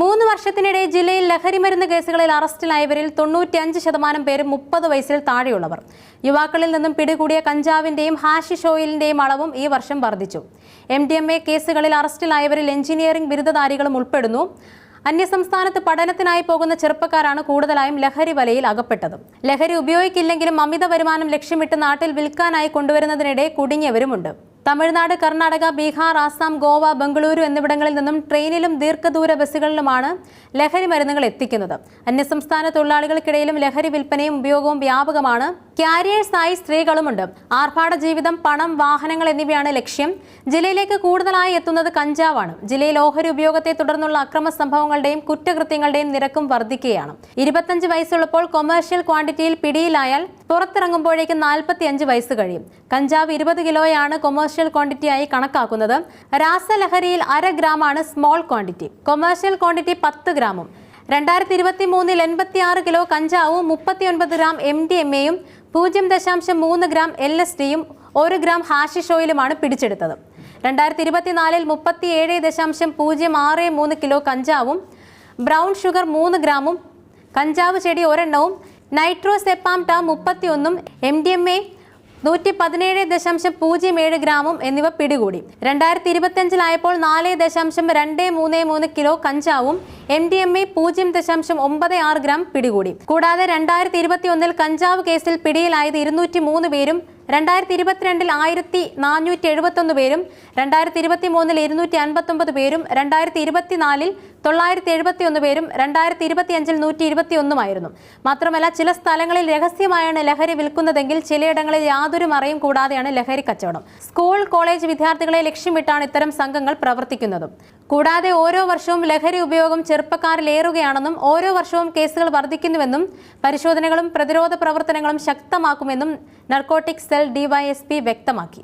മൂന്ന് വർഷത്തിനിടെ ജില്ലയിൽ ലഹരിമരുന്ന് കേസുകളിൽ അറസ്റ്റിലായവരിൽ തൊണ്ണൂറ്റിയഞ്ച് ശതമാനം പേരും മുപ്പത് വയസ്സിൽ താഴെയുള്ളവർ. യുവാക്കളിൽ നിന്നും പിടികൂടിയ കഞ്ചാവിന്റെയും ഹാഷിഷ് ഓയിലിന്റെയും അളവും ഈ വർഷം വർദ്ധിച്ചു. എം ഡി എം എ കേസുകളിൽ അറസ്റ്റിലായവരിൽ എഞ്ചിനീയറിംഗ് ബിരുദധാരികളും ഉൾപ്പെടുന്നു. അന്യസംസ്ഥാനത്ത് പഠനത്തിനായി പോകുന്ന ചെറുപ്പക്കാരാണ് കൂടുതലായും ലഹരി വലയിൽ അകപ്പെട്ടത്. ലഹരി ഉപയോഗിക്കില്ലെങ്കിലും അമിത വരുമാനം ലക്ഷ്യമിട്ട് നാട്ടിൽ വിൽക്കാനായി കൊണ്ടുവരുന്നതിനിടെ കുടുങ്ങിയവരുമുണ്ട്. തമിഴ്നാട് കർണാടക ബീഹാർ ആസാം ഗോവ ബംഗളൂരു എന്നിവിടങ്ങളിൽ നിന്നും ട്രെയിനിലും ദീർഘദൂര ബസ്സുകളിലുമാണ് ലഹരി മരുന്നുകൾ എത്തിക്കുന്നത്. അന്യസംസ്ഥാന തൊഴിലാളികൾക്കിടയിലും ലഹരി വിൽപ്പനയും ഉപയോഗവും വ്യാപകമാണ്. ക്യാരിയേഴ്സായി സ്ത്രീകളുമുണ്ട്. ആർഭാട ജീവിതം പണം വാഹനങ്ങൾ എന്നിവയാണ് ലക്ഷ്യം. ജില്ലയിലേക്ക് കൂടുതലായി എത്തുന്നത് കഞ്ചാവാണ്. ജില്ലയിൽ ഓഹരി ഉപയോഗത്തെ തുടർന്നുള്ള അക്രമ സംഭവങ്ങളുടെയും കുറ്റകൃത്യങ്ങളുടെയും നിരക്കും വർദ്ധിക്കുകയാണ്. ഇരുപത്തഞ്ച് വയസ്സുള്ളപ്പോൾ കൊമേഴ്ഷ്യൽ ക്വാണ്ടിറ്റിയിൽ പിടിയിലായാൽ പുറത്തിറങ്ങുമ്പോഴേക്ക് നാൽപ്പത്തിയഞ്ച് വയസ്സ് കഴിയും. കഞ്ചാവ് ഇരുപത് കിലോയാണ് കൊമേഴ്ഷ്യൽ ക്വാണ്ടിറ്റിയായി കണക്കാക്കുന്നത്. രാസലഹരിയിൽ അര ഗ്രാമാണ് സ്മോൾ ക്വാണ്ടിറ്റി. കൊമേഴ്ഷ്യൽ ക്വാണ്ടിറ്റി പത്ത് ഗ്രാമും. രണ്ടായിരത്തി ഇരുപത്തി മൂന്നിൽ എൺപത്തി ആറ് കിലോ കഞ്ചാവും മുപ്പത്തിയൊൻപത് ഗ്രാം എം ഡി എം എയും പൂജ്യം ദശാംശം മൂന്ന് ഗ്രാം എൽ എസ് ഡിയും ഒരു ഗ്രാം ഹാഷിഷ് ഓയിലുമാണ് പിടിച്ചെടുത്തത്. രണ്ടായിരത്തി ഇരുപത്തിനാലിൽ മുപ്പത്തിയേഴ് ദശാംശം പൂജ്യം ആറ് മൂന്ന് കിലോ കഞ്ചാവും ബ്രൗൺ ഷുഗർ മൂന്ന് ഗ്രാമും കഞ്ചാവ് ചെടി ഒരെണ്ണവും നൈട്രോസെപ്പാം ടാം മുപ്പത്തിയൊന്നും എം ഡി എം എ നൂറ്റി പതിനേഴ് ദശാംശം പൂജ്യം ഏഴ് ഗ്രാമും എന്നിവ പിടികൂടി. രണ്ടായിരത്തി ഇരുപത്തിയഞ്ചിലായപ്പോൾ നാല് ദശാംശം രണ്ട് മൂന്ന് മൂന്ന് കിലോ കഞ്ചാവും എം ഡി എം എ പൂജ്യം ദശാംശം ഒമ്പത് ആറ് ഗ്രാം പിടികൂടി. കൂടാതെ രണ്ടായിരത്തി ഇരുപത്തി ഒന്നിൽ കഞ്ചാവ് കേസിൽ പിടിയിലായത് ഇരുന്നൂറ്റി മൂന്ന് പേരും രണ്ടായിരത്തി ഇരുപത്തിരണ്ടിൽ ആയിരത്തി നാനൂറ്റി എഴുപത്തൊന്ന് പേരും രണ്ടായിരത്തി ഇരുപത്തി മൂന്നിൽ ഇരുന്നൂറ്റി അൻപത്തൊമ്പത് പേരും രണ്ടായിരത്തി ഇരുപത്തിനാലിൽ തൊള്ളായിരത്തി എഴുപത്തി ഒന്ന് പേരും രണ്ടായിരത്തി ഇരുപത്തിയഞ്ചിൽ നൂറ്റി ഇരുപത്തി ഒന്നുമായിരുന്നു മാത്രമല്ല ചില സ്ഥലങ്ങളിൽ രഹസ്യമായാണ് ലഹരി വിൽക്കുന്നതെങ്കിൽ ചിലയിടങ്ങളിൽ യാതൊരു മറയും കൂടാതെയാണ് ലഹരി കച്ചവടം. സ്കൂൾ കോളേജ് വിദ്യാർത്ഥികളെ ലക്ഷ്യമിട്ടാണ് ഇത്തരം സംഘങ്ങൾ പ്രവർത്തിക്കുന്നതും. കൂടാതെ ഓരോ വർഷവും ലഹരി ഉപയോഗം ചെറുപ്പക്കാരിലേറുകയാണെന്നും ഓരോ വർഷവും കേസുകൾ വർദ്ധിക്കുന്നുവെന്നും പരിശോധനകളും പ്രതിരോധ പ്രവർത്തനങ്ങളും ശക്തമാക്കുമെന്നും നർക്കോട്ടിക് സെൽ ഡിവൈഎസ്പി വ്യക്തമാക്കി